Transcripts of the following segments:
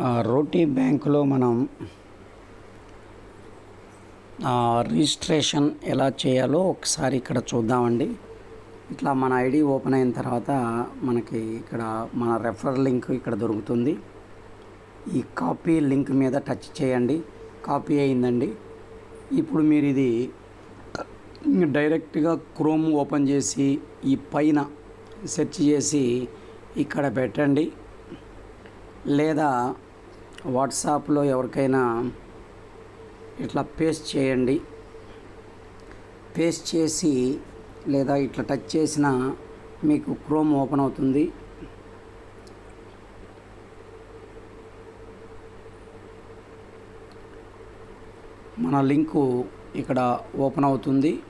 రోటీ బ్యాంకులో మనం రిజిస్ట్రేషన్ ఎలా చేయాలో ఒకసారి ఇక్కడ చూద్దామండి. ఇట్లా మన ఐడి ఓపెన్ అయిన తర్వాత మనకి ఇక్కడ మన రెఫర్ లింక్ ఇక్కడ దొరుకుతుంది. ఈ కాపీ లింక్ మీద టచ్ చేయండి. కాపీ అయిందండి. ఇప్పుడు మీరు ఇది డైరెక్ట్గా క్రోమ్ ఓపెన్ చేసి ఈ పైన సెర్చ్ చేసి ఇక్కడ పెట్టండి. లేదా వాట్సాప్లో ఎవరికైనా ఇట్లా పేస్ట్ చేయండి. పేస్ట్ చేసి లేదా ఇట్లా టచ్ చేసిన మీకు క్రోమ్ ఓపెన్ అవుతుంది. మన లింకు ఇక్కడ ఓపెన్ అవుతుంది.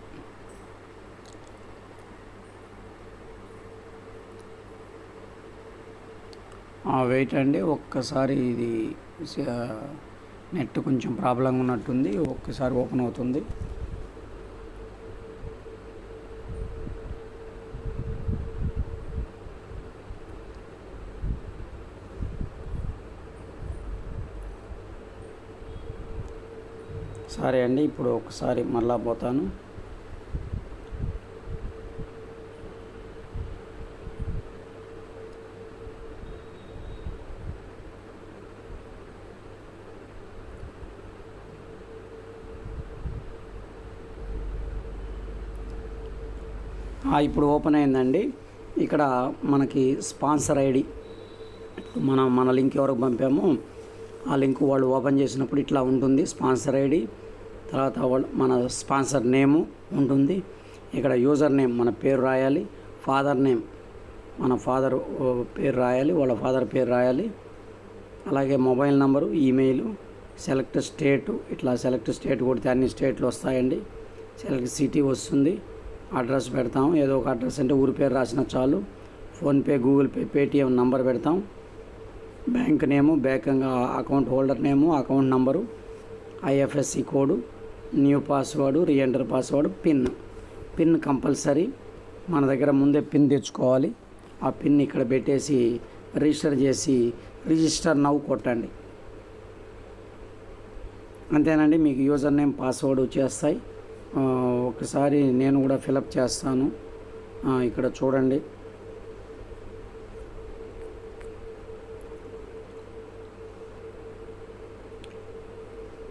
వెయిట్ అండి. ఒక్కసారి ఇది నెట్ కొంచెం ప్రాబ్లంగా ఉన్నట్టుంది. ఒక్కసారి ఓపెన్ అవుతుంది. సరే అండి ఇప్పుడు ఒకసారి మళ్ళా పోతాను. ఇప్పుడు ఓపెన్ అయిందండి. ఇక్కడ మనకి స్పాన్సర్ ఐడి. మనం మన లింక్ ఎవరికి పంపామో ఆ లింక్ వాళ్ళు ఓపెన్ చేసినప్పుడు ఇట్లా ఉంటుంది. స్పాన్సర్ ఐడి తర్వాత వాళ్ళు మన స్పాన్సర్ నేము ఉంటుంది. ఇక్కడ యూజర్ నేమ్ మన పేరు రాయాలి. ఫాదర్ నేమ్ మన ఫాదర్ పేరు రాయాలి. వాళ్ళ ఫాదర్ పేరు రాయాలి. అలాగే mobile number email select state ఇట్లా సెలెక్ట్ స్టేట్ కొడితే అన్ని స్టేట్లు వస్తాయండి. సెలెక్ట్ సిటీ వస్తుంది. అడ్రస్ పెడతాం. ఏదో ఒక అడ్రస్ అంటే ఊరి పేరు రాసిన చాలు. PhonePe Google Pay Paytm number పెడతాం. Bank name bank account holder name account number IFSC code new password reenter password pin. Pin compulsory. మన దగ్గర ముందే పిన్ తెచ్చుకోవాలి. ఆ పిన్ ఇక్కడ పెట్టేసి రిజిస్టర్ చేసి రిజిస్టర్ నవ్వు కొట్టండి. అంతేనండి మీకు యూజర్ నేమ్ పాస్వర్డ్ వచ్చేస్తాయి. ఒకసారి నేను కూడా ఫిలప్ చేస్తాను. ఇక్కడ చూడండి.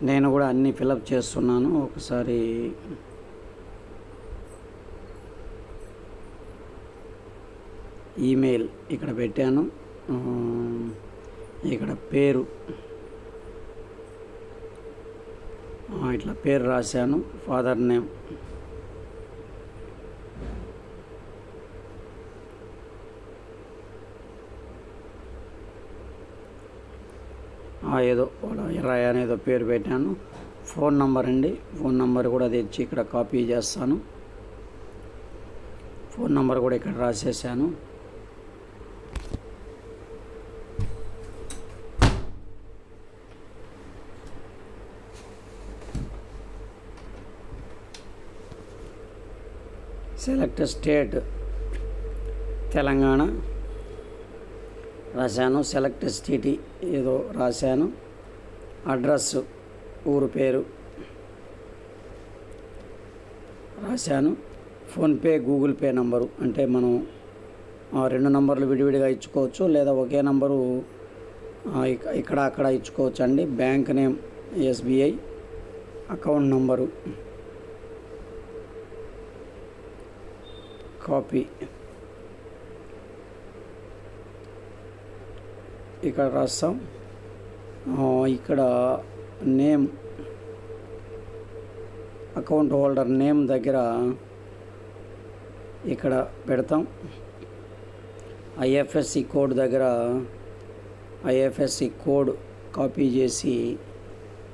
నేను కూడా అన్నీ ఫిలప్ చేస్తున్నాను. ఒకసారి ఈమెయిల్ ఇక్కడ పెట్టాను. ఇక్కడ పేరు ఆ, ఇట్లా పేరు రాశాను ఫాదర్ నేమ్. ఏదో వాళ్ళ అనేదో పేరు పెట్టాను. ఫోన్ నంబర్ అండి ఫోన్ నంబర్ కూడా తెచ్చి ఇక్కడ కాపీ చేస్తాను. ఫోన్ నంబర్ కూడా ఇక్కడ రాసేసాను. సెలెక్ట్ స్టేట్ తెలంగాణ రాశాను. సెలెక్ట్ సిటీ ఏదో రాశాను. అడ్రస్ ఊరు పేరు రాశాను. ఫోన్పే గూగుల్ పే నంబరు అంటే మనం ఆ రెండు నంబర్లు విడివిడిగా ఇచ్చుకోవచ్చు లేదా ఒకే నంబరు ఇక్కడ అక్కడ ఇచ్చుకోవచ్చు అండి bank name SBI account number. Copy. ఇక్కడ రాస్తాం ఇక్కడ నేమ్. అకౌంట్ హోల్డర్ నేమ్ దగ్గర ఇక్కడ పెడతాం. ఐఎఫ్ఎస్సి కోడ్ దగ్గర ఐఎఫ్ఎస్సి కోడ్ కాపీ చేసి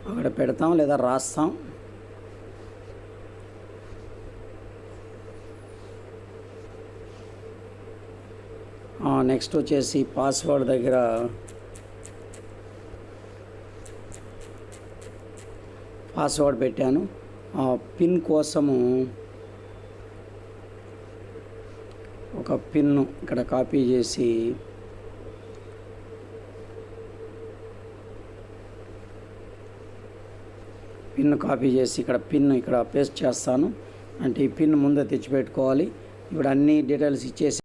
అక్కడ పెడతాం లేదా రాస్తాం. నెక్స్ట్ వచ్చేసి పాస్వర్డ్ దగ్గర పాస్వర్డ్ పెట్టాను. పిన్ కోసము ఒక పిన్ను ఇక్కడ కాపీ చేసి పిన్ కాపీ చేసి ఇక్కడ పిన్ ఇక్కడ పేస్ట్ చేస్తాను. అంటే ఈ పిన్ ముందే తెచ్చిపెట్టుకోవాలి. ఇప్పుడు అన్ని డీటెయిల్స్ ఇచ్చేసి